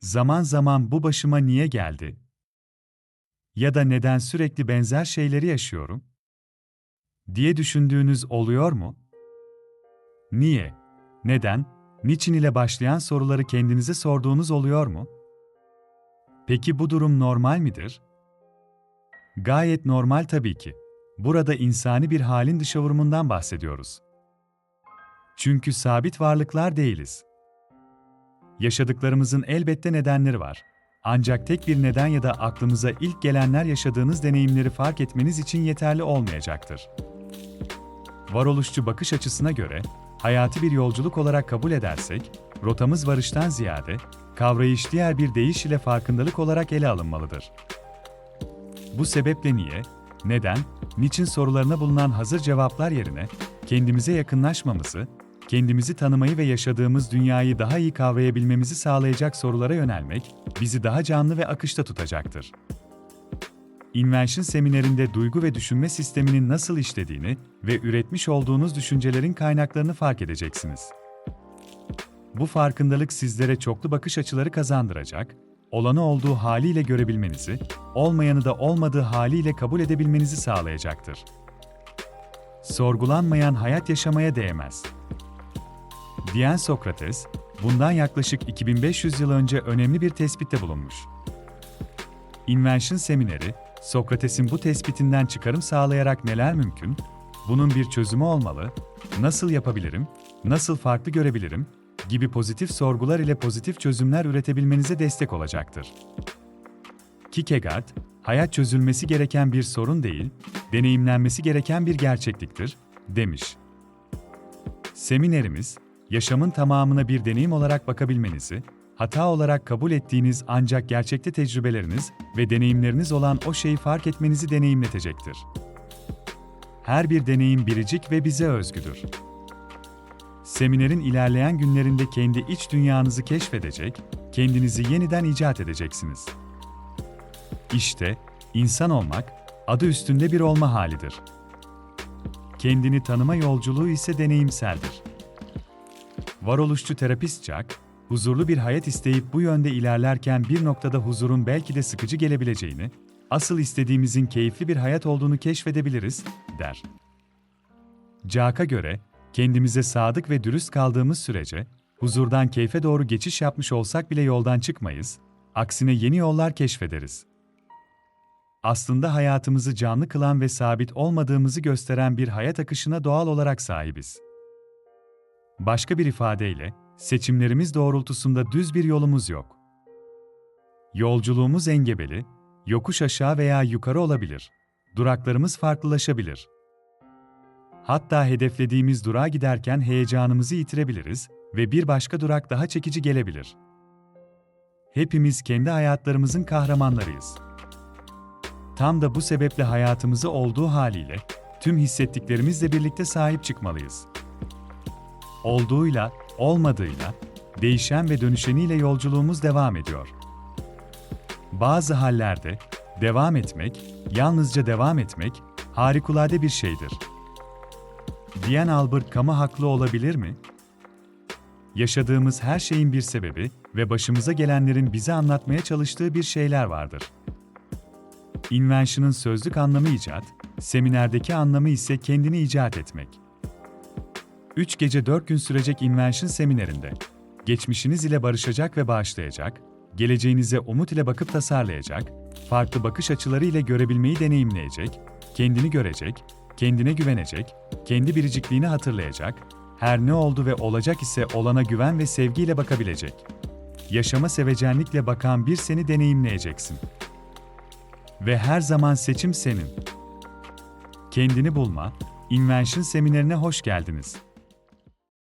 Zaman zaman bu başıma niye geldi? Ya da neden sürekli benzer şeyleri yaşıyorum? diye düşündüğünüz oluyor mu? Niye, neden, niçin ile başlayan soruları kendinize sorduğunuz oluyor mu? Peki bu durum normal midir? Gayet normal tabii ki. Burada insani bir halin dışavurumundan bahsediyoruz. Çünkü sabit varlıklar değiliz. Yaşadıklarımızın elbette nedenleri var. Ancak tek bir neden ya da aklımıza ilk gelenler yaşadığınız deneyimleri fark etmeniz için yeterli olmayacaktır. Varoluşçu bakış açısına göre, hayatı bir yolculuk olarak kabul edersek, rotamız varıştan ziyade, kavrayış diğer bir deyiş ile farkındalık olarak ele alınmalıdır. Bu sebeple niye, neden, niçin sorularına bulunan hazır cevaplar yerine, kendimize yakınlaşmamızı, kendimizi tanımayı ve yaşadığımız dünyayı daha iyi kavrayabilmemizi sağlayacak sorulara yönelmek, bizi daha canlı ve akışta tutacaktır. Invention seminerinde duygu ve düşünme sisteminin nasıl işlediğini ve üretmiş olduğunuz düşüncelerin kaynaklarını fark edeceksiniz. Bu farkındalık sizlere çoklu bakış açıları kazandıracak, olanı olduğu haliyle görebilmenizi, olmayanı da olmadığı haliyle kabul edebilmenizi sağlayacaktır. Sorgulanmayan hayat yaşamaya değmez. Diyen Sokrates, bundan yaklaşık 2500 yıl önce önemli bir tespitte bulunmuş. Invention semineri, Sokrates'in bu tespitinden çıkarım sağlayarak neler mümkün, bunun bir çözümü olmalı, nasıl yapabilirim, nasıl farklı görebilirim gibi pozitif sorgular ile pozitif çözümler üretebilmenize destek olacaktır. Kierkegaard, hayat çözülmesi gereken bir sorun değil, deneyimlenmesi gereken bir gerçekliktir, demiş. Seminerimiz, yaşamın tamamına bir deneyim olarak bakabilmenizi, hata olarak kabul ettiğiniz ancak gerçekte tecrübeleriniz ve deneyimleriniz olan o şeyi fark etmenizi deneyimletecektir. Her bir deneyim biricik ve bize özgüdür. Seminerin ilerleyen günlerinde kendi iç dünyanızı keşfedecek, kendinizi yeniden icat edeceksiniz. İşte, insan olmak, adı üstünde bir olma halidir. Kendini tanıma yolculuğu ise deneyimseldir. Varoluşçu terapist Jack, huzurlu bir hayat isteyip bu yönde ilerlerken bir noktada huzurun belki de sıkıcı gelebileceğini, asıl istediğimizin keyifli bir hayat olduğunu keşfedebiliriz, der. Jack'a göre, kendimize sadık ve dürüst kaldığımız sürece, huzurdan keyfe doğru geçiş yapmış olsak bile yoldan çıkmayız, aksine yeni yollar keşfederiz. Aslında hayatımızı canlı kılan ve sabit olmadığımızı gösteren bir hayat akışına doğal olarak sahibiz. Başka bir ifadeyle, seçimlerimiz doğrultusunda düz bir yolumuz yok. Yolculuğumuz engebeli, yokuş aşağı veya yukarı olabilir. Duraklarımız farklılaşabilir. Hatta hedeflediğimiz durağa giderken heyecanımızı yitirebiliriz ve bir başka durak daha çekici gelebilir. Hepimiz kendi hayatlarımızın kahramanlarıyız. Tam da bu sebeple hayatımızı olduğu haliyle tüm hissettiklerimizle birlikte sahip çıkmalıyız. Olduğuyla, olmadığıyla, değişen ve dönüşeniyle yolculuğumuz devam ediyor. Bazı hallerde devam etmek, yalnızca devam etmek harikulade bir şeydir. Diyen Albert Camus haklı olabilir mi? Yaşadığımız her şeyin bir sebebi ve başımıza gelenlerin bize anlatmaya çalıştığı bir şeyler vardır. Invention'ın sözlük anlamı icat, seminerdeki anlamı ise kendini icat etmek. 3 gece 4 gün sürecek Invention seminerinde, geçmişiniz ile barışacak ve bağışlayacak, geleceğinize umut ile bakıp tasarlayacak, farklı bakış açıları ile görebilmeyi deneyimleyecek, kendini görecek, kendine güvenecek, kendi biricikliğini hatırlayacak, her ne oldu ve olacak ise olana güven ve sevgiyle bakabilecek. Yaşama sevecenlikle bakan bir seni deneyimleyeceksin. Ve her zaman seçim senin. Kendini bulma, Invention seminerine hoş geldiniz.